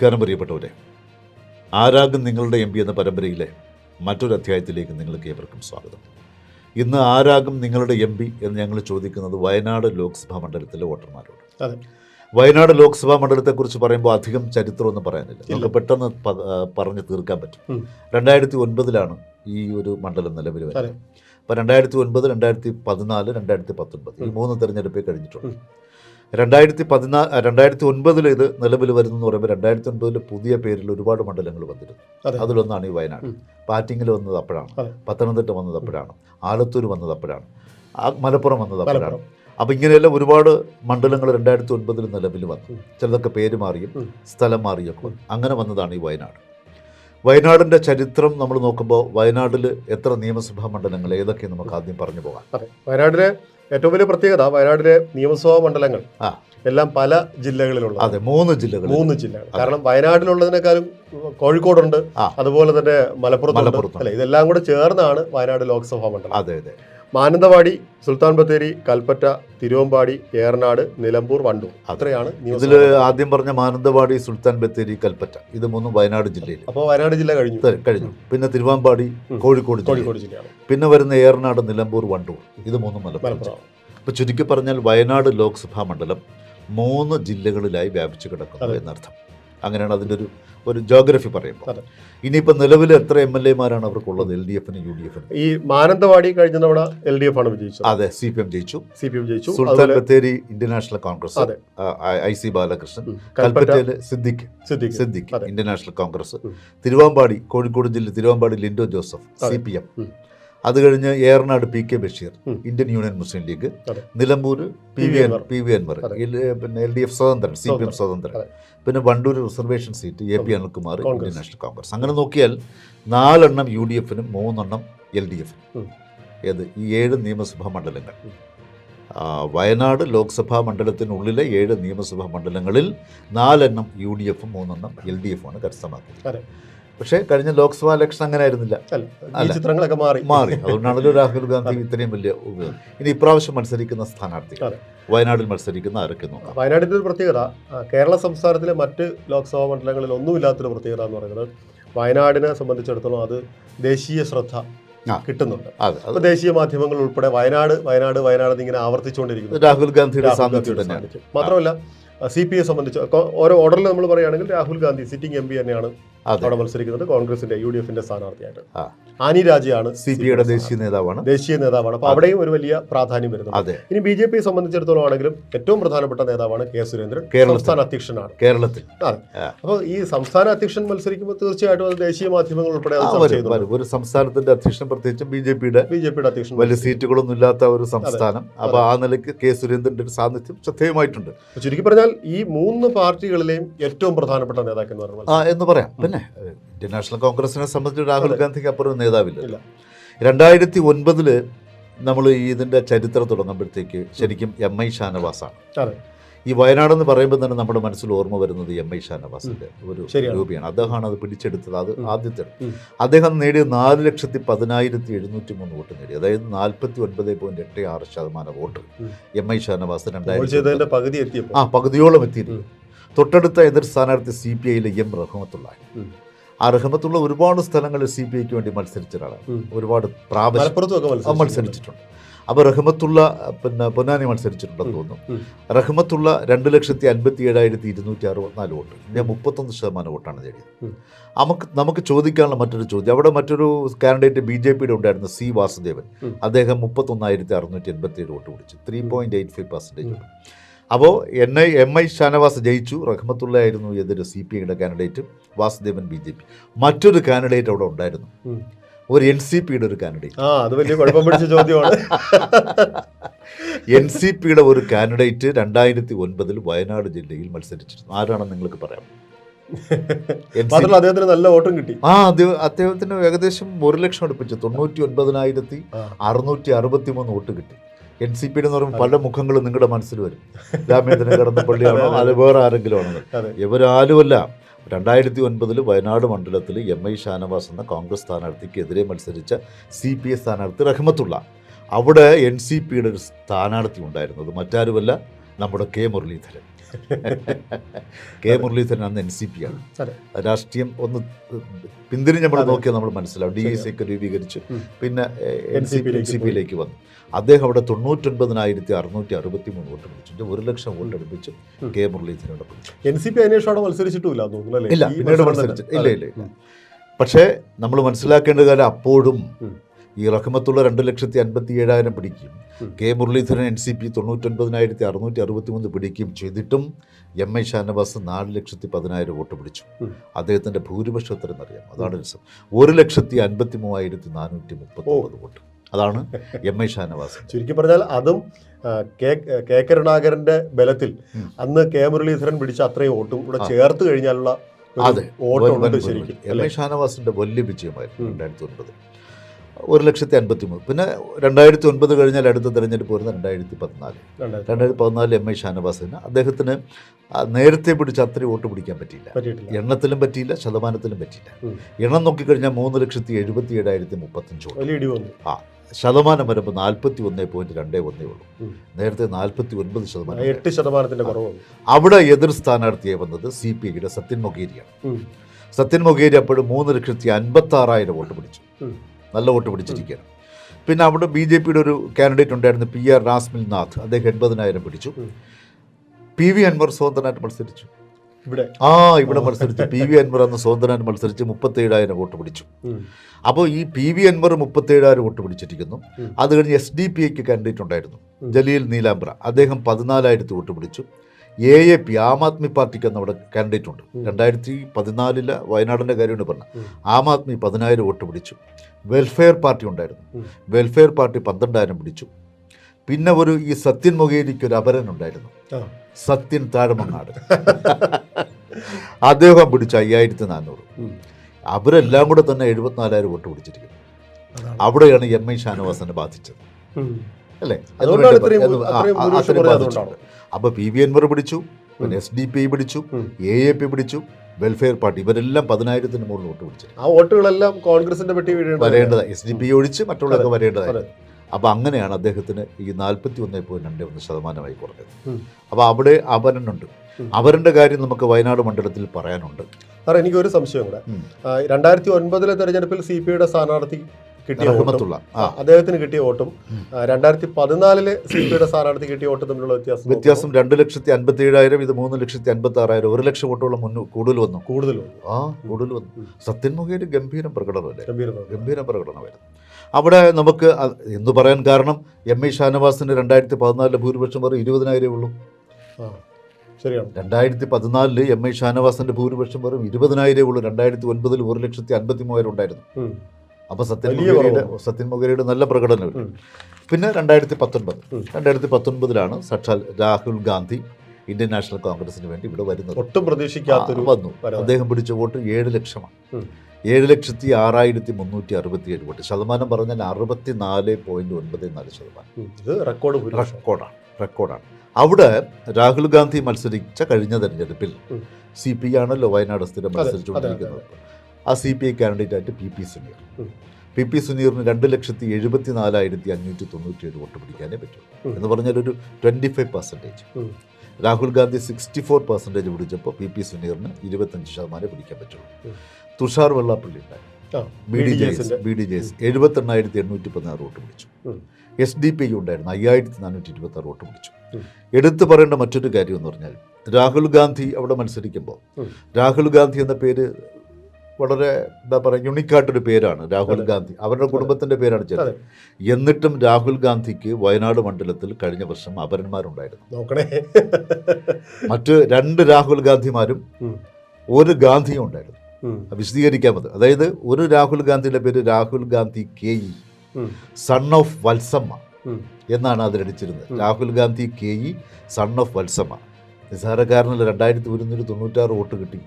നമസ്കാരം പ്രിയപ്പെട്ടവരെ. ആരാകും നിങ്ങളുടെ എം പി എന്ന പരമ്പരയിലെ മറ്റൊരു അധ്യായത്തിലേക്ക് നിങ്ങൾക്ക് ഏവർക്കും സ്വാഗതം. ഇന്ന് ആരാകും നിങ്ങളുടെ എം പി എന്ന് ഞങ്ങൾ ചോദിക്കുന്നത് വയനാട് ലോക്സഭാ മണ്ഡലത്തിലെ വോട്ടർമാരോട്. വയനാട് ലോക്സഭാ മണ്ഡലത്തെക്കുറിച്ച് പറയുമ്പോൾ അധികം ചരിത്രമൊന്നും പറയാനില്ല. നമുക്ക് പെട്ടെന്ന് പറഞ്ഞു തീർക്കാൻ പറ്റും. രണ്ടായിരത്തി ഒൻപതിലാണ് ഈ ഒരു മണ്ഡലം നിലവിൽ വരുന്നത്. അപ്പോൾ രണ്ടായിരത്തി ഒൻപത് രണ്ടായിരത്തി പതിനാല് രണ്ടായിരത്തി പത്തൊൻപത് ഈ മൂന്ന് തെരഞ്ഞെടുപ്പേ കഴിഞ്ഞിട്ടുണ്ട്. രണ്ടായിരത്തി പതിനാ രണ്ടായിരത്തി ഒൻപതിൽ ഇത് നിലവിൽ വരുന്നെന്ന് പറയുമ്പോൾ രണ്ടായിരത്തി ഒൻപതിൽ പുതിയ പേരിൽ ഒരുപാട് മണ്ഡലങ്ങൾ വന്നിരുന്നു. അതെ. അതിലൊന്നാണ് ഈ വയനാട്. പാറ്റിങ്ങിൽ വന്നത് അപ്പോഴാണ്. പത്തനംതിട്ട വന്നത് അപ്പോഴാണ്. ആലത്തൂർ വന്നത് അപ്പോഴാണ്. മലപ്പുറം വന്നത് അപ്പോഴാണ്. അപ്പോൾ അപ്പം ഇങ്ങനെയെല്ലാം ഒരുപാട് മണ്ഡലങ്ങൾ രണ്ടായിരത്തി ഒൻപതിൽ നിലവിൽ വന്നു ചിലതൊക്കെ പേര് മാറിയും സ്ഥലം മാറിയൊക്കെ അങ്ങനെ വന്നതാണ് ഈ വയനാട്. വയനാടിന്റെ ചരിത്രം നമ്മൾ നോക്കുമ്പോൾ വയനാട്ടിൽ എത്ര നിയമസഭാ മണ്ഡലങ്ങൾ ഏതൊക്കെ നമുക്ക് ആദ്യം പറഞ്ഞു പോകാം. വയനാട്ടിലെ ഏറ്റവും വലിയ പ്രത്യേകത വയനാടിലെ നിയമസഭാ മണ്ഡലങ്ങൾ. എല്ലാം പല ജില്ലകളിലുള്ള അതെ മൂന്ന് ജില്ലകൾ മൂന്ന് ജില്ലകൾ. കാരണം വയനാട്ടിലുള്ളതിനേക്കാളും കോഴിക്കോടുണ്ട്. അതുപോലെ തന്നെ മലപ്പുറത്തുണ്ട്. അല്ലെ ഇതെല്ലാം കൂടെ ചേർന്നാണ് വയനാട് ലോക്സഭാ മണ്ഡലം. അതെ അതെ. മാനന്തവാടി സുൽത്താൻ ബത്തേരി കൽപ്പറ്റ തിരുവമ്പാടി ഏറനാട് നിലമ്പൂർ വണ്ടൂർ. അത്രയാണ് ഇതിൽ ആദ്യം പറഞ്ഞ മാനന്തവാടി സുൽത്താൻ ബത്തേരി കൽപ്പറ്റ. ഇത് മൂന്നും വയനാട് ജില്ലയിൽ അപ്പോൾ വയനാട് ജില്ല കഴിഞ്ഞു. കഴിഞ്ഞു. പിന്നെ തിരുവാമ്പാടി കോഴിക്കോട് കോഴിക്കോട് ജില്ലയാണ്. പിന്നെ വരുന്ന ഏറനാട് നിലമ്പൂർ വണ്ടൂർ. ഇത് മൂന്നും മലപ്പുറം അപ്പോൾ ചുരുക്കി പറഞ്ഞാൽ വയനാട് ലോക്സഭാ മണ്ഡലം മൂന്ന് ജില്ലകളിലായി വ്യാപിച്ചു കിടക്കുന്നു എന്നർത്ഥം. അങ്ങനെയാണ് അതിന്റെ ഒരു ഒരു ജോഗ്രഫി പറയുമ്പോൾ. ഇനിയിപ്പോൾ നിലവിൽ എത്ര എം എൽ എമാരാണ് അവർക്കുള്ളത് എൽ ഡി എഫിന് യു ഡി എഫിന് ഈ മാനന്തവാടി കഴിഞ്ഞ തവണ എൽ ഡി എഫ് ആണ് വിജയിച്ചത് അതെ സി പി എം ജയിച്ചു സി പി എം ജയിച്ചു Sultan Bathery Indian National Congress. I C Balakrishnan കൽപ്പറ്റയിൽ Siddique Siddique Siddique. Indian National Congress. Thiruvambady Kozhikode ജില്ല Thiruvambady Linto Joseph. C P M. അത് കഴിഞ്ഞ് Eranad P K Basheer Indian Union Muslim League Nilambur P V N. P V എൻമർ പിന്നെ L D F സ്വതന്ത്രൻ C P M സ്വതന്ത്രൻ. പിന്നെ Wandoor reservation seat A P Anilkumar Indian. National Congress. അങ്ങനെ നോക്കിയാൽ നാലെണ്ണം U D എഫിനും മൂന്നെണ്ണം L D എഫിനും. ഏത്? ഈ ഏഴ് നിയമസഭാ മണ്ഡലങ്ങൾ. വയനാട് ലോക്സഭാ മണ്ഡലത്തിനുള്ളിലെ ഏഴ് നിയമസഭാ മണ്ഡലങ്ങളിൽ നാലെണ്ണം യു ഡി എഫും മൂന്നെണ്ണം എൽ ഡി എഫുമാണ് കരസ്ഥമാക്കിയത്. പക്ഷേ കഴിഞ്ഞ ലോക്സഭാ ഇലക്ഷൻ അങ്ങനെ ആയിരുന്നില്ല. ചിത്രങ്ങളൊക്കെ മാറി. മാറി. അതുകൊണ്ടാണല്ലോ രാഹുൽ ഗാന്ധി ഇത്രയും വലിയ ഉപയോഗം. ഇനി ഇപ്രാവശ്യം മത്സരിക്കുന്ന സ്ഥാനാർത്ഥികൾ. വയനാട്ടിൽ മത്സരിക്കുന്ന ആരൊക്കെ നോക്കാം? വയനാടിന്റെ ഒരു പ്രത്യേകത കേരള സംസ്ഥാനത്തിലെ മറ്റ് ലോക്സഭാ മണ്ഡലങ്ങളിൽ ഒന്നുമില്ലാത്തൊരു പ്രത്യേകത എന്ന് പറയുന്നത് വയനാടിനെ സംബന്ധിച്ചിടത്തോളം അത് ദേശീയ ശ്രദ്ധ കിട്ടുന്നുണ്ട്. അപ്പൊ ദേശീയ മാധ്യമങ്ങൾ ഉൾപ്പെടെ വയനാട് വയനാട് വയനാട് എന്നിങ്ങനെ ആവർത്തിച്ചുകൊണ്ടിരിക്കുന്നു. രാഹുൽ ഗാന്ധിയുടെ സാന്നിധ്യം. മാത്രമല്ല സി പി ഐ സംബന്ധിച്ച് ഓരോ ഓർഡറിൽ നമ്മൾ പറയുകയാണെങ്കിൽ Rahul Gandhi sitting M P തന്നെയാണ് അവിടെ മത്സരിക്കുന്നത് കോൺഗ്രസിന്റെ യു ഡി എഫിന്റെ സ്ഥാനാർത്ഥിയായിട്ട് ആനി രാജയാണ് സി പി ഐയുടെ ദേശീയ നേതാവാണ്. ദേശീയ നേതാവാണ്. അപ്പൊ അവിടെയും ഒരു വലിയ പ്രാധാന്യം വരുന്നുണ്ട്. അതെ. ഇനി ബി ജെ പിയെ സംബന്ധിച്ചിടത്തോളം ആണെങ്കിലും ഏറ്റവും പ്രധാനപ്പെട്ട നേതാവാണ് കെ സുരേന്ദ്രൻ. സംസ്ഥാന അധ്യക്ഷനാണ്. കേരളത്തിൽ. അപ്പോൾ ഈ സംസ്ഥാന അധ്യക്ഷൻ മത്സരിക്കുമ്പോൾ തീർച്ചയായിട്ടും അത് ദേശീയ മാധ്യമങ്ങൾ ഉൾപ്പെടെ. ഒരു സംസ്ഥാനത്തിന്റെ അധ്യക്ഷൻ പ്രത്യേകിച്ച് ബി ജെ പിയുടെ ബി ജെ പിയുടെ അധ്യക്ഷൻ വലിയ സീറ്റുകളൊന്നും ഇല്ലാത്ത ഒരു സംസ്ഥാനം. അപ്പൊ ആ നിലയ്ക്ക് കെ സുരേന്ദ്രന്റെ ഒരു സാന്നിധ്യം ശ്രദ്ധേയമായിട്ടുണ്ട്. ചുരുക്കി പറഞ്ഞാൽ ഈ മൂന്ന് പാർട്ടികളിലെയും ഏറ്റവും പ്രധാനപ്പെട്ട നേതാക്കന്മാർ ആ എന്ന് പറയാം. പിന്നെ ഇന്ത്യൻ നാഷണൽ കോൺഗ്രസിനെ സംബന്ധിച്ച് രാഹുൽ. ഗാന്ധിക്ക് അപ്പുറം നേതാവില്ല. രണ്ടായിരത്തി ഒൻപതിൽ നമ്മൾ ഇതിന്റെ ചരിത്രം തുടങ്ങുമ്പോഴത്തേക്ക് ശരിക്കും എം ഐ ഷാനവാസാണ്. അതെ. വയനാട് എന്ന് പറയുമ്പോൾ തന്നെ നമ്മുടെ മനസ്സിൽ ഓർമ്മ വരുന്നത് എം ഐ ഷാനവാസിന്റെ ഒരു. രൂപയാണ്. അദ്ദേഹമാണ് അത് പിടിച്ചെടുത്തത്. അത് ആദ്യത്തെ അദ്ദേഹം നേടിയ നാല് ലക്ഷത്തി പതിനായിരത്തി എഴുന്നൂറ്റി മൂന്ന് വോട്ട് നേടി. അതായത് നാൽപ്പത്തി ഒൻപത് പോയിന്റ് എട്ട് ആറ് ശതമാനം വോട്ട് എം ഐ ഷാനവാസ് രണ്ടായിരത്തി ആ പകുതിയോളം എത്തിയിരുന്നു. തൊട്ടടുത്ത എതിർ സ്ഥാനാർത്ഥി സി പി ഐയിലെ എം റഹ്മത്തുള്ള ആ റഹ്മത്തുള്ള ഒരുപാട് സ്ഥലങ്ങളിൽ സി പി ഐക്ക് വേണ്ടി മത്സരിച്ച ഒരാളാണ്. ഒരുപാട് പ്രാവശ്യം മത്സരിച്ചിട്ടുണ്ട്. അപ്പോൾ റഹ്മത്തുള്ള പിന്നെ പൊന്നാനി മത്സരിച്ചിട്ടുണ്ടെന്ന് തോന്നുന്നു. റഹ്മത്തുള്ള രണ്ട് ലക്ഷത്തി അൻപത്തി ഏഴായിരത്തി ഇരുന്നൂറ്റി അറുപത്തിനാല് വോട്ട്. ഞാൻ മുപ്പത്തൊന്ന് ശതമാനം വോട്ടാണ് നേടിയത്. നമുക്ക് നമുക്ക് ചോദിക്കാനുള്ള മറ്റൊരു ചോദ്യം. അവിടെ മറ്റൊരു കാൻഡിഡേറ്റ് ബി ജെ പിയുടെ ഉണ്ടായിരുന്ന സി വാസുദേവൻ അദ്ദേഹം മുപ്പത്തൊന്നായിരത്തി അറുന്നൂറ്റി എൺപത്തി ഏഴ് വോട്ട് പിടിച്ചു. Three point eight five percentage അപ്പോൾ N I M I Shanavas ജയിച്ചു. റഹ്മത്തുള്ള ആയിരുന്നു എതിര് സി പി ഐയുടെ candidate Vasudevan B J P. മറ്റൊരു കാൻഡിഡേറ്റ് അവിടെ ഉണ്ടായിരുന്നു. ഒരു എൻ സി പിയുടെ ഒരു കാൻഡിഡേറ്റ് ആ അത് വലിയ കുഴപ്പം പിടിച്ച ചോദ്യമാണ്. എൻ സി പിയുടെ ഒരു കാൻഡിഡേറ്റ് രണ്ടായിരത്തി ഒൻപതിൽ വയനാട് ജില്ലയിൽ മത്സരിച്ചിരുന്നു. ആരാണെന്ന് നിങ്ങൾക്ക് പറയാം മാത്രമല്ല അദ്ദേഹത്തിന് നല്ല വോട്ടും കിട്ടി. ആ അദ്ദേഹത്തിന് ഏകദേശം ഒരു ലക്ഷം അടുപ്പിച്ചു. തൊണ്ണൂറ്റി ഒൻപതിനായിരത്തി. അറുന്നൂറ്റി അറുപത്തി മൂന്ന് വോട്ട് കിട്ടി. എൻ സി പിയുടെ എന്ന് പറയുമ്പോൾ പല മുഖങ്ങളും നിങ്ങളുടെ മനസ്സിൽ വരും. രാമേന്ദ്രൻ കടന്നപ്പള്ളിയാണോ? അത് വേറെ ആരെങ്കിലും അതെ. ഇവരാരുമല്ല രണ്ടായിരത്തി ഒൻപതിൽ വയനാട് മണ്ഡലത്തിൽ എം ഐ ഷാനവാസ് എന്ന കോൺഗ്രസ് സ്ഥാനാർത്ഥിക്കെതിരെ മത്സരിച്ച സി പി ഐ സ്ഥാനാർത്ഥി റഹ്മത്തുള്ള. അവിടെ എൻ സി പിയുടെ ഒരു സ്ഥാനാർത്ഥി ഉണ്ടായിരുന്നത് മറ്റാരുമല്ല നമ്മുടെ കെ മുരളീധരൻ. കെ മുരളീധരൻ അന്ന് എൻ സി പി ആണ്. രാഷ്ട്രീയം ഒന്ന് പിന്തിരിഞ്ഞ നമ്മൾ. നോക്കിയാൽ നമ്മൾ മനസ്സിലാവും. ഡി ഐ സി ഒക്കെ രൂപീകരിച്ച്. പിന്നെ N C P N C പിയിലേക്ക് വന്നു. അദ്ദേഹം അവിടെ തൊണ്ണൂറ്റൊൻപതിനായിരത്തി അറുന്നൂറ്റി അറുപത്തി മൂന്ന് വോട്ട് പിടിച്ചിട്ട് ഒരു ലക്ഷം വോട്ട് അടുപ്പിച്ച് കെ മുരളീധരനോട് എൻ സി പി അതിനുശേഷം അവിടെ തോന്നുന്നു അല്ലേ? ഇല്ല പിന്നീട് മത്സരിച്ചു. ഇല്ല ഇല്ല പക്ഷേ നമ്മൾ മനസ്സിലാക്കേണ്ട കാര്യം അപ്പോഴും. ഈ റഹ്മത്തുള്ള രണ്ട് ലക്ഷത്തി അൻപത്തി ഏഴായിരം പിടിക്കും K Muraleedharan N C P തൊണ്ണൂറ്റൊൻപതിനായിരത്തി അറുന്നൂറ്റി അറുപത്തി മൂന്ന് പിടിക്കുകയും ചെയ്തിട്ടും എം ഐ ഷാനവാസ് നാല് ലക്ഷത്തി പതിനായിരം വോട്ട് പിടിച്ചു. അദ്ദേഹത്തിന്റെ ഭൂരിപക്ഷം എത്രയെന്നറിയാം അതാണ് രസം. ഒരു ലക്ഷത്തി അൻപത്തി മൂവായിരത്തി നാനൂറ്റി മുപ്പത്തി ഒമ്പത് വോട്ട്. അതാണ് എം ഐ ഷാനവാസ് ചുരുക്കി പറഞ്ഞാൽ അതും കെ കെ കരുണാകരന്റെ ബലത്തിൽ അന്ന് കെ മുരളീധരൻ പിടിച്ച അത്രയും വോട്ടും കൂടെ. ചേർത്ത് കഴിഞ്ഞാലുള്ള അതെ. എം? ഐ ഷാനവാസിന്റെ വലിയ വിജയമായിരുന്നു. രണ്ടായിരത്തി ഒൻപത് ഒരു ലക്ഷത്തി അൻപത്തി മൂന്ന് പിന്നെ രണ്ടായിരത്തി ഒൻപത് കഴിഞ്ഞാൽ അടുത്ത തെരഞ്ഞെടുപ്പ് വരുന്ന രണ്ടായിരത്തി പതിനാല്. രണ്ടായിരത്തി പതിനാലിൽ എം ഐ ഷാനവാസിന് അദ്ദേഹത്തിന് നേരത്തെ പിടിച്ച അത്രയും വോട്ട് പിടിക്കാൻ പറ്റിയില്ല. എണ്ണത്തിലും പറ്റിയില്ല ശതമാനത്തിലും പറ്റിയില്ല. എണ്ണം നോക്കിക്കഴിഞ്ഞാൽ മൂന്ന് ലക്ഷത്തി എഴുപത്തി ഏഴായിരത്തി മുപ്പത്തഞ്ച് വോട്ട്. ആ ശതമാനം വരുമ്പോൾ നാൽപ്പത്തി ഒന്നേ പോയിന്റ് രണ്ടേ ഒന്നേ ഉള്ളൂ. നേരത്തെ നാൽപ്പത്തി ഒൻപത് ശതമാനം എട്ട് ശതമാനത്തിന്റെ കുറവ് അവിടെ എതിർ സ്ഥാനാർത്ഥിയെ വന്നത് സി പി ഐയുടെ സത്യൻ മൊഗേരിയാണ് സത്യൻ മൊഗേരി അപ്പോഴും മൂന്ന് ലക്ഷത്തി അൻപത്തി ആറായിരം വോട്ട് പിടിച്ചു. നല്ല വോട്ട് പിടിച്ചിരിക്കുകയാണ്. പിന്നെ അവിടെ ബി ജെ പിയുടെ ഒരു കാൻഡിഡേറ്റ് ഉണ്ടായിരുന്നു പി ആർ റാസ്മിൽ നാഥ് അദ്ദേഹം എൺപതിനായിരം പിടിച്ചു. പി വി അൻവർ സ്വതന്ത്രനായിട്ട് മത്സരിച്ചു. ഇവിടെ? ആ ഇവിടെ മത്സരിച്ചു. പി വി അൻവർ അന്ന് സ്വതന്ത്രനായിട്ട് മത്സരിച്ച് മുപ്പത്തേഴായിരം വോട്ട് പിടിച്ചു. അപ്പോൾ ഈ പി വി അൻവർ മുപ്പത്തേഴായിരം വോട്ട് പിടിച്ചിരിക്കുന്നു. അത് കഴിഞ്ഞ് എസ് ഡി പി ഐക്ക് കാൻഡിഡേറ്റ് ഉണ്ടായിരുന്നു. ജലീൽ നീലാംബ്ര. അദ്ദേഹം പതിനാലായിരത്തി വോട്ട് പിടിച്ചു. A A P Aam Aadmi പാർട്ടിക്ക് അന്ന് അവിടെ കാൻഡിഡേറ്റ് ഉണ്ട്. രണ്ടായിരത്തി പതിനാലിൽ വയനാടിന്റെ കാര്യമാണ് പറഞ്ഞത് ആം ആദ്മി പതിനായിരം വോട്ട് പിടിച്ചു. വെൽഫെയർ പാർട്ടി ഉണ്ടായിരുന്നു. വെൽഫെയർ പാർട്ടി പന്ത്രണ്ടായിരം പിടിച്ചു. പിന്നെ ഒരു ഈ സത്യൻ മൊകേരിക്ക് ഒരു അപരൻ ഉണ്ടായിരുന്നു. സത്യൻ താഴമങ്ങാട്. അദ്ദേഹം പിടിച്ച അയ്യായിരത്തി നാനൂറ്. അവരെല്ലാം കൂടെ തന്നെ എഴുപത്തിനാലായിരം വോട്ട് പിടിച്ചിരിക്കുന്നു. അവിടെയാണ് എം ഐ ഷാനവാസിനെ ബാധിച്ചത്. അല്ലേ? അതുകൊണ്ടാണ് ഇത്രയും അത്രയും ആ, ഭൂരിപക്ഷം അത്രയും കുറേ ബാധിച്ചു. അതുകൊണ്ടാണ് അപ്പൊ പി വി അൻവർ പിടിച്ചു പിന്നെ എസ് ഡി പി പിടിച്ചു. എ എ പി പിടിച്ചു വെൽഫെയർ പാർട്ടി ഇവരെല്ലാം പതിനായിരത്തിന് മുകളിൽ വോട്ട് പിടിച്ചു. ആ വോട്ടുകളെല്ലാം കോൺഗ്രസിന്റെ പെട്ടി വരേണ്ടത് എസ് ഡി പി ഒഴിച്ച് മറ്റുള്ളവരൊക്കെ. വരേണ്ടതായിരുന്നു അപ്പൊ അങ്ങനെയാണ് അദ്ദേഹത്തിന് ഈ നാൽപ്പത്തി ഒന്നേ പോയിന്റ് രണ്ട് ഒന്ന് ശതമാനമായി കുറഞ്ഞത്. അപ്പോൾ അപ്പൊ അവിടെ അപരനുണ്ട് അവരുടെ കാര്യം നമുക്ക് വയനാട് മണ്ഡലത്തിൽ പറയാനുണ്ട്. സാർ എനിക്ക് ഒരു സംശയം കൂടെ. രണ്ടായിരത്തി ഒൻപതിലെ തെരഞ്ഞെടുപ്പിൽ സി പി ഐയുടെ സ്ഥാനാർത്ഥി കിട്ടിയ ആ, അദ്ദേഹത്തിന് കിട്ടിയ വോട്ടും രണ്ടായിരത്തി പതിനാലിൽ സി പി ഐയുടെ സ്ഥാനാർത്ഥി കിട്ടിയ വോട്ടും തമ്മിലുള്ള വ്യത്യാസം വ്യത്യാസം രണ്ട് ലക്ഷത്തി അൻപത്തി ഏഴായിരം ഇത് മൂന്ന് ലക്ഷത്തി അൻപത്തി ആറായിരം ഒരു ലക്ഷം വോട്ടോളം മുന്നു കൂടുതൽ വന്നു. കൂടുതൽ വന്നു. ആ കൂടുതൽ വന്നു. ഉം. സത്യൻ മുഖേന ഗംഭീരം പ്രകടനമല്ലേ? ഗംഭീര പ്രകടനമായിരുന്നു. അവിടെ നമുക്ക് എന്ന് പറയാൻ കാരണം എം ഐ ഷാനവാസിന് രണ്ടായിരത്തി പതിനാലിലെ ഭൂരിപക്ഷം വെറും ഇരുപതിനായിരമേ ഉള്ളൂ. ശരിയാണ്. രണ്ടായിരത്തി പതിനാലിൽ എം ഐ ഷാനവാസിന്റെ ഭൂരിപക്ഷം വെറും ഇരുപതിനായിരമേ ഉള്ളൂ. രണ്ടായിരത്തി ഒൻപതിൽ ഒരു ലക്ഷത്തി അൻപത്തി മൂവായിരം ഉണ്ടായിരുന്നു. അപ്പോൾ സത്യൻ മുഖേരിയുടെ സത്യൻ മുഖേരിയുടെ നല്ല പ്രകടനം ഉം. പിന്നെ രണ്ടായിരത്തി പത്തൊൻപത്. രണ്ടായിരത്തി പത്തൊൻപതിലാണ് സാക്ഷാൽ രാഹുൽ ഗാന്ധി ഇന്ത്യൻ നാഷണൽ കോൺഗ്രസിന് വേണ്ടി ഇവിടെ വരുന്നത്. ഒട്ടും പ്രതീക്ഷിക്കാത്തൊരു ആ, വന്നു. അദ്ദേഹം പിടിച്ച വോട്ട് ഏഴ് ലക്ഷമാണ്. ഏഴ് ലക്ഷത്തി ആറായിരത്തി മുന്നൂറ്റി അറുപത്തി ഏഴ് വോട്ട്. ശതമാനം പറഞ്ഞാൽ അറുപത്തി നാല് പോയിന്റ് ഒൻപത് നാല് ശതമാനം. ഇത് റെക്കോർഡ് റെക്കോർഡാണ് റെക്കോർഡാണ് അവിടെ രാഹുൽ ഗാന്ധി മത്സരിച്ച കഴിഞ്ഞ തെരഞ്ഞെടുപ്പിൽ. സി പി ആണല്ലോ വയനാട് സ്ഥിരം മത്സരിച്ചുകൊണ്ടിരിക്കുന്നത്. ആ C P I കാൻഡിഡേറ്റായിട്ട് P P Suneer. P P സുനീറിന് രണ്ട് ലക്ഷത്തി എഴുപത്തി നാലായിരത്തി അഞ്ഞൂറ്റി തൊണ്ണൂറ്റി ഏഴ് വോട്ട് പിടിക്കാനേ പറ്റൂ. എന്ന് പറഞ്ഞാൽ ഒരു twenty five percentage. Rahul Gandhi sixty four percentage പിടിച്ചപ്പോൾ പി പി സുനീറിന് ഇരുപത്തഞ്ച് ശതമാനം പിടിക്കാൻ പറ്റുള്ളൂ. തുഷാർ വെള്ളാപ്പള്ളി ഉണ്ടായി. ആ, B D J S B D J S എഴുപത്തെണ്ണായിരത്തി എണ്ണൂറ്റി പതിനാറ് വോട്ട് പിടിച്ചു. എസ് ഡി പി ഉണ്ടായിരുന്നു അയ്യായിരത്തി നാനൂറ്റി ഇരുപത്തി ആറ് വോട്ട് പിടിച്ചു. എടുത്തു പറയേണ്ട മറ്റൊരു കാര്യം എന്ന് പറഞ്ഞാൽ രാഹുൽ ഗാന്ധി അവിടെ മത്സരിക്കുമ്പോൾ രാഹുൽ ഗാന്ധി എന്ന പേര് വളരെ എന്താ പറയുക യുണിക്കായിട്ടൊരു പേരാണ് രാഹുൽ ഗാന്ധി. അവരുടെ കുടുംബത്തിന്റെ പേരാണ് ചേട്ടൻ എന്നിട്ടും രാഹുൽ ഗാന്ധിക്ക് വയനാട് മണ്ഡലത്തിൽ കഴിഞ്ഞ വർഷം അപരന്മാരുണ്ടായിരുന്നു. നോക്കണേ. മറ്റ് രണ്ട് രാഹുൽ ഗാന്ധിമാരും ഒരു ഗാന്ധിയും ഉണ്ടായിരുന്നു. വിശദീകരിക്കാമത് അതായത് ഒരു രാഹുൽ ഗാന്ധിയുടെ പേര് Rahul Gandhi K E son of Valsamma എന്നാണ് അതിലടിച്ചിരുന്നത്. Rahul Gandhi K E son of Valsamma. നിസ്സാരക്കാരനല്ല രണ്ടായിരത്തി ഒരുന്നൂറ്റി തൊണ്ണൂറ്റാറ് വോട്ട് കിട്ടി.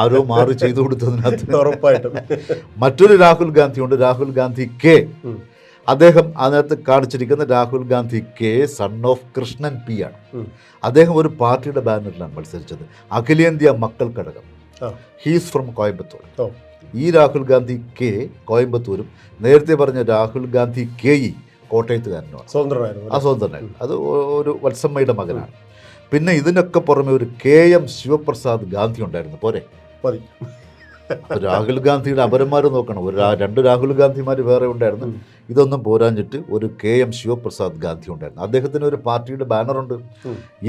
ആരോ മാറി ചെയ്തു കൊടുത്തതിനകത്ത്. ഉറപ്പായിട്ടും. മറ്റൊരു രാഹുൽ ഗാന്ധി ഉണ്ട് രാഹുൽ ഗാന്ധി കെ. അദ്ദേഹം അതിനകത്ത് കാണിച്ചിരിക്കുന്ന Rahul Gandhi K son of Krishnan P ആണ്. അദ്ദേഹം ഒരു പാർട്ടിയുടെ ബാനറിലാണ് മത്സരിച്ചത്. അഖിലേന്ത്യാ മക്കൾ ഘടകം. ഹീസ് ഫ്രം കോയമ്പത്തൂർ ഈ രാഹുൽ ഗാന്ധി കെ കോയമ്പത്തൂരും നേരത്തെ പറഞ്ഞ രാഹുൽ ഗാന്ധി കെ ഇ കോട്ടയത്തുകാരനുമാണ്. സ്വതന്ത്രനായിരുന്നു ആ? സ്വതന്ത്രനായിരുന്നു. അത് ഒരു വത്സമ്മയുടെ മകനാണ്. പിന്നെ ഇതിനൊക്കെ പുറമെ ഒരു കെ എം ശിവപ്രസാദ് ഗാന്ധി ഉണ്ടായിരുന്നു. പോരെ? മതി. രാഹുൽ ഗാന്ധിയുടെ അപരന്മാർ നോക്കണം. ഒരു രണ്ട് രാഹുൽ ഗാന്ധിമാർ വേറെ ഉണ്ടായിരുന്നു. ഇതൊന്നും പോരാഞ്ഞിട്ട് ഒരു കെ എം ശിവപ്രസാദ് ഗാന്ധി ഉണ്ടായിരുന്നു. അദ്ദേഹത്തിന് ഒരു പാർട്ടിയുടെ ബാനറുണ്ട്.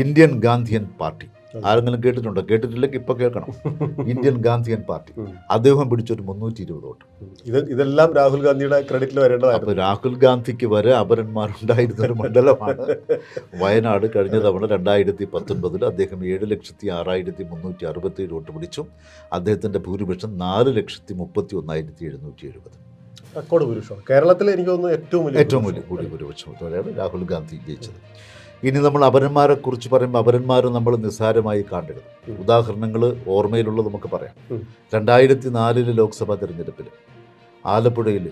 Indian Gandhian party. ആരെങ്കിലും കേട്ടിട്ടുണ്ടോ? കേട്ടിട്ടില്ലെങ്കിൽ ഇപ്പൊ കേൾക്കണം. Indian Gandhian party. അദ്ദേഹം പിടിച്ചൊരു മുന്നൂറ്റി ഇരുപത് വോട്ട് ഇത് ഇതെല്ലാം രാഹുൽ ഗാന്ധിയുടെ ക്രെഡിറ്റിൽ വരേണ്ടതാണ് അപ്പൊ രാഹുൽ ഗാന്ധിക്ക് വരെ അപരന്മാരുണ്ടായിരുന്ന ഒരു മണ്ഡലമാണ്. വയനാട് കഴിഞ്ഞ തവണ രണ്ടായിരത്തി പത്തൊൻപതിൽ അദ്ദേഹം ഏഴ് ലക്ഷത്തി ആറായിരത്തി മുന്നൂറ്റി അറുപത്തി ഏഴ് വോട്ട് പിടിച്ചു. അദ്ദേഹത്തിന്റെ ഭൂരിപക്ഷം നാല് ലക്ഷത്തി മുപ്പത്തി ഒന്നായിരത്തി എഴുന്നൂറ്റി എഴുപത് റെക്കോർഡ് ഭൂരിപക്ഷം. കേരളത്തിൽ എനിക്ക് തോന്നുന്നു ഏറ്റവും വലിയ ഏറ്റവും വലിയ കൂടിയ ഭൂരിപക്ഷം രാഹുൽ ഗാന്ധി ജയിച്ചത്. ഇനി നമ്മൾ അപരന്മാരെ കുറിച്ച് പറയുമ്പോൾ അപരന്മാരെ നമ്മൾ നിസ്സാരമായി കാണരുത്. ഉദാഹരണങ്ങൾ ഓർമ്മയിലുള്ളത് നമുക്ക് പറയാം. രണ്ടായിരത്തി നാലിലെ ലോക്സഭാ തെരഞ്ഞെടുപ്പിൽ ആലപ്പുഴയിൽ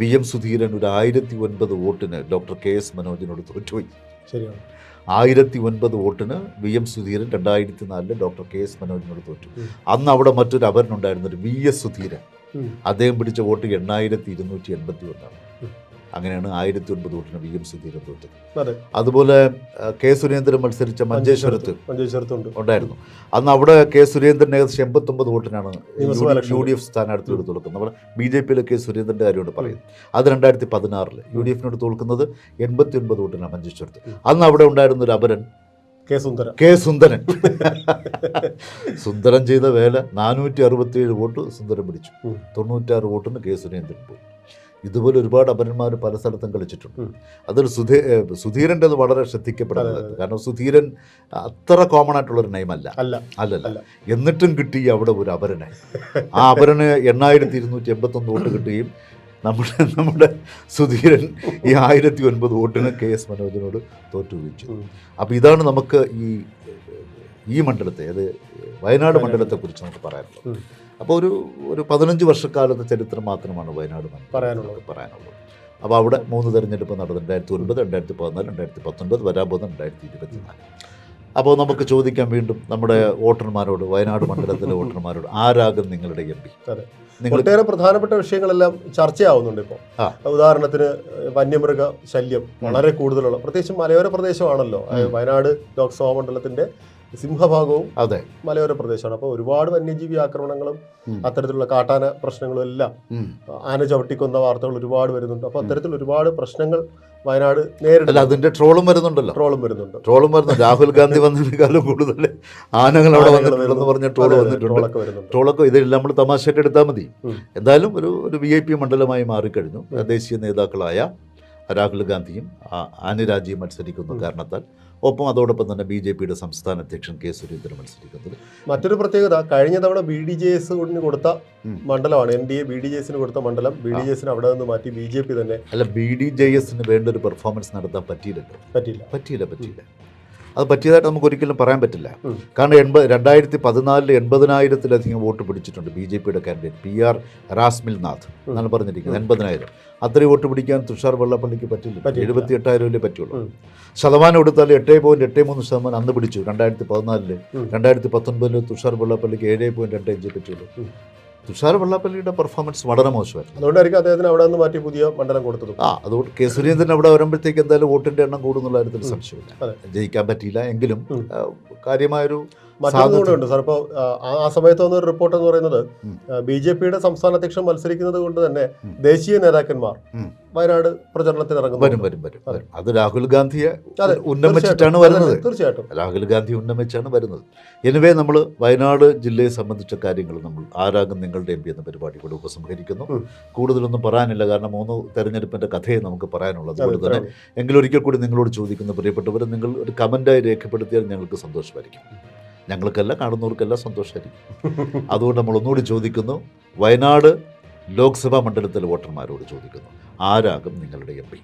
വി എം സുധീരൻ ഒരു ആയിരത്തി ഒൻപത് വോട്ടിന് ഡോക്ടർ കെ എസ് മനോജിനോട് തോറ്റുപോയി. ശരിയാണ്. ആയിരത്തി ഒൻപത് വോട്ടിന് വി എം സുധീരൻ രണ്ടായിരത്തി നാലിൽ ഡോക്ടർ കെ എസ് മനോജിനോട് തോറ്റു. അന്ന് അവിടെ മറ്റൊരു അപരനുണ്ടായിരുന്നൊരു വി എസ് സുധീരൻ. അദ്ദേഹം പിടിച്ച വോട്ട് എണ്ണായിരത്തി ഇരുന്നൂറ്റി എൺപത്തി ഒന്നാണ്. അങ്ങനെയാണ് ആയിരത്തി ഒൻപത് വോട്ടിന് വി എം സുധീരൻ തോറ്റത് അതുപോലെ കെ സുരേന്ദ്രൻ മത്സരിച്ച മഞ്ചേശ്വരത്ത് ഉണ്ടായിരുന്നു. അന്ന് അവിടെ കെ സുരേന്ദ്രൻ ഏകദേശം എൺപത്തൊമ്പത് വോട്ടിനാണ്. യു ഡി എഫ് സ്ഥാനാർത്ഥി എടുത്ത് തോൽക്കുന്നത്. നമ്മൾ ബി ജെ പിയിലെ കെ സുരേന്ദ്രന്റെ കാര്യമാണ് പറയുന്നത്. അത് രണ്ടായിരത്തി പതിനാറിൽ യു ഡി എഫിനോട് തോൽക്കുന്നത് എൺപത്തി ഒൻപത് വോട്ടിനാണ് മഞ്ചേശ്വരത്ത്. അന്ന് അവിടെ ഉണ്ടായിരുന്ന ഒരു അപരൻ കെ സുന്ദരൻ. കെ സുന്ദരൻ. സുന്ദരൻ ചെയ്ത വേല നാനൂറ്റി അറുപത്തിയേഴ് വോട്ട് സുന്ദരൻ പിടിച്ചു. തൊണ്ണൂറ്റാറ് വോട്ടിന് കെ സുരേന്ദ്രൻ പോയി. ഇതുപോലെ ഒരുപാട് അപരന്മാർ പല സ്ഥലത്തും കളിച്ചിട്ടുണ്ട്. അതൊരു അതിൽ സുധീ സുധീരന്റെത് വളരെ ശ്രദ്ധിക്കപ്പെടുന്നത്. കാരണം സുധീരൻ അത്ര കോമൺ ആയിട്ടുള്ളൊരു നയമല്ല അല്ല. അല്ലല്ല. എന്നിട്ടും കിട്ടി അവിടെ ഒരു അപരനെ. ആ അപരന് എണ്ണായിരത്തി ഇരുന്നൂറ്റി എൺപത്തൊന്ന് വോട്ട് കിട്ടുകയും നമ്മുടെ നമ്മുടെ സുധീരൻ ഈ ആയിരത്തി ഒൻപത് വോട്ടിന് കെ എസ് മനോജിനോട് ഉം. അപ്പോൾ ഇതാണ് നമുക്ക് ഈ ഈ മണ്ഡലത്തെ അത് വയനാട്. മണ്ഡലത്തെക്കുറിച്ച് നമുക്ക് പറയാനുള്ളത്. അപ്പോൾ ഒരു ഒരു പതിനഞ്ച് വർഷക്കാലത്തെ ചരിത്രം മാത്രമാണ് വയനാട് മണ്ഡലം പറയാനുള്ളത്. പറയാനുള്ളത്. അപ്പോൾ അവിടെ മൂന്ന് തെരഞ്ഞെടുപ്പ് നടന്നു. രണ്ടായിരത്തി ഒൻപത് രണ്ടായിരത്തി പതിനാല് രണ്ടായിരത്തി പത്തൊൻപത് വരാൻ പോകുന്ന രണ്ടായിരത്തി ഇരുപത്തിനാല് അപ്പോൾ നമുക്ക് ചോദിക്കാം വീണ്ടും നമ്മുടെ വോട്ടർമാരോട് വയനാട് മണ്ഡലത്തിലെ വോട്ടർമാരോട് ആരാകും നിങ്ങളുടെ എം പി? ഒട്ടേറെ പ്രധാനപ്പെട്ട വിഷയങ്ങളെല്ലാം ചർച്ചയാവുന്നുണ്ട് ഇപ്പോൾ. ഉദാഹരണത്തിന് വന്യമൃഗ ശല്യം വളരെ കൂടുതലുള്ള പ്രത്യേകിച്ച് മലയോര പ്രദേശമാണല്ലോ. വയനാട് ലോക്സഭാ മണ്ഡലത്തിന്റെ സിംഹഭാഗവും അതെ. മലയോര പ്രദേശമാണ്. അപ്പോൾ ഒരുപാട് വന്യജീവി ആക്രമണങ്ങളും അത്തരത്തിലുള്ള കാട്ടാന പ്രശ്നങ്ങളും എല്ലാം. ആന ചവിട്ടിക്കൊന്ന വാർത്തകൾ ഒരുപാട് വരുന്നുണ്ട്. അപ്പോൾ അത്തരത്തിൽ ഒരുപാട് പ്രശ്നങ്ങൾ വയനാട് അല്ല അതിന്റെ ട്രോളും വരുന്നുണ്ടല്ലോ. ട്രോളും വരുന്നുണ്ട്. ട്രോളും വരുന്നു രാഹുൽ ഗാന്ധി വന്നതിനേക്കാളും കൂടുതൽ ആനകൾ അവിടെ വന്നിട്ടുണ്ടെന്ന്. പറഞ്ഞ അതെ, വന്നിട്ടുണ്ട്. ട്രോളൊക്കെ ഇതെല്ലാം നമ്മൾ തമാശയായിട്ട് എടുത്താൽ മതി. എന്തായാലും ഒരു ഒരു വി ഐ പി മണ്ഡലമായി മാറിക്കഴിഞ്ഞു. ദേശീയ നേതാക്കളായ രാഹുൽ ഗാന്ധിയും ആനിരാജിയും മത്സരിക്കുന്ന കാരണത്താൽ ഒപ്പം അതോടൊപ്പം തന്നെ ബി ജെ പിയുടെ സംസ്ഥാന അധ്യക്ഷൻ കെ സുരേന്ദ്രൻ മത്സരിക്കുന്നത്. മറ്റൊരു പ്രത്യേകത കഴിഞ്ഞ തവണ ബി ഡി ജെ എസ് കൊടുത്ത. മണ്ഡലമാണ്. N D A B D J എസിന് കൊടുത്ത മണ്ഡലം ബി ഡി ജെ എസിന് അവിടെ നിന്ന് മാറ്റി ബി ജെ പി തന്നെ. അല്ല ബി ഡി ജെ എസിന് വേണ്ട ഒരു പെർഫോമൻസ് നടത്താൻ പറ്റിയില്ലല്ലോ. പറ്റിയില്ല. പറ്റിയില്ല പറ്റിയില്ല. അത് പറ്റിയതായിട്ട് നമുക്ക് ഒരിക്കലും പറയാൻ പറ്റില്ല. കാരണം എൺപത് രണ്ടായിരത്തി പതിനാലിൽ എൺപതിനായിരത്തിലധികം വോട്ട് പിടിച്ചിട്ടുണ്ട് ബി ജെ പിയുടെ candidate P R Rasmil Nath എന്നാണ് പറഞ്ഞിരിക്കുന്നത്. എൺപതിനായിരം. അത്രയും വോട്ട് പിടിക്കാൻ തുഷാർ വെള്ളപ്പള്ളിക്ക് പറ്റില്ല. എഴുപത്തി എട്ടായിരമല്ലേ പറ്റുള്ളൂ. ശതമാനം എടുത്താൽ എട്ട് പോയിന്റ് എട്ട് മൂന്ന് ശതമാനം അന്ന് പിടിച്ചു. രണ്ടായിരത്തി പതിനാലിൽ. രണ്ടായിരത്തി പത്തൊൻപതിൽ തുഷാർ വെള്ളപ്പള്ളിക്ക് ഏഴ് പോയിന്റ് രണ്ട് അഞ്ച് പറ്റുള്ളൂ. തുഷാർ വെള്ളാപ്പള്ളിയുടെ പെർഫോമൻസ് വളരെ മോശമായിരുന്നു അതുകൊണ്ടായിരിക്കും അദ്ദേഹത്തിന് അവിടെ നിന്ന് മാറ്റി പുതിയ മണ്ഡലം കൊടുത്തത് ആ അതുകൊണ്ട് കെ സുരേന്ദ്രൻ അവിടെ വരുമ്പോഴത്തേക്ക് എന്തായാലും വോട്ടിന്റെ എണ്ണം കൂടുന്നുള്ള കാര്യത്തിൽ. സംശയമില്ല. ജയിക്കാൻ പറ്റിയില്ല എങ്കിലും കാര്യമായൊരു മറ്റൊന്നും കൂടെ ഉണ്ട്. സാർ ഇപ്പോൾ ആ സമയത്ത് വന്ന ഒരു റിപ്പോർട്ട് എന്ന് പറയുന്നത്. ബി ജെ പിയുടെ സംസ്ഥാന അധ്യക്ഷൻ മത്സരിക്കുന്നത് കൊണ്ട് തന്നെ ദേശീയ നേതാക്കന്മാർ വയനാട് പ്രചരണത്തിന് ഇറങ്ങും വരും വരും വരും. അത്. രാഹുൽ ഗാന്ധിയെ ഉന്നമിച്ചിട്ടാണ് ഉന്നം വരുന്നത്. തീർച്ചയായിട്ടും. രാഹുൽ ഗാന്ധി ഉന്നമിച്ചാണ് വരുന്നത്. എനിവേ നമ്മൾ വയനാട് ജില്ലയെ സംബന്ധിച്ച കാര്യങ്ങൾ നമ്മൾ ആരാകും നിങ്ങളുടെ എം പി എന്ന പരിപാടി കൂടെ ഉപസംഹരിക്കുന്നു. കൂടുതലൊന്നും പറയാനില്ല. കാരണം മൂന്ന് തെരഞ്ഞെടുപ്പിന്റെ കഥയെ നമുക്ക് പറയാനുള്ളത് അതെ, അതുകൊണ്ട് തന്നെ. എങ്കിലൊരിക്കൽ എങ്കിലും ഒരിക്കൽ കൂടി നിങ്ങളോട് ചോദിക്കുന്ന പ്രിയപ്പെട്ടവർ നിങ്ങൾ ഒരു കമന്റായി രേഖപ്പെടുത്തിയാൽ ഞങ്ങൾക്ക് സന്തോഷമായിരിക്കും. ഞങ്ങൾക്കല്ല കാണുന്നവർക്കല്ല സന്തോഷമായിരിക്കും അതുകൊണ്ട് നമ്മൾ ഒന്നുകൂടി ചോദിക്കുന്നു. വയനാട് ലോക്സഭാ മണ്ഡലത്തിലെ വോട്ടർമാരോട് ചോദിക്കുന്നു. ആരാകും നിങ്ങളുടെ എം പി?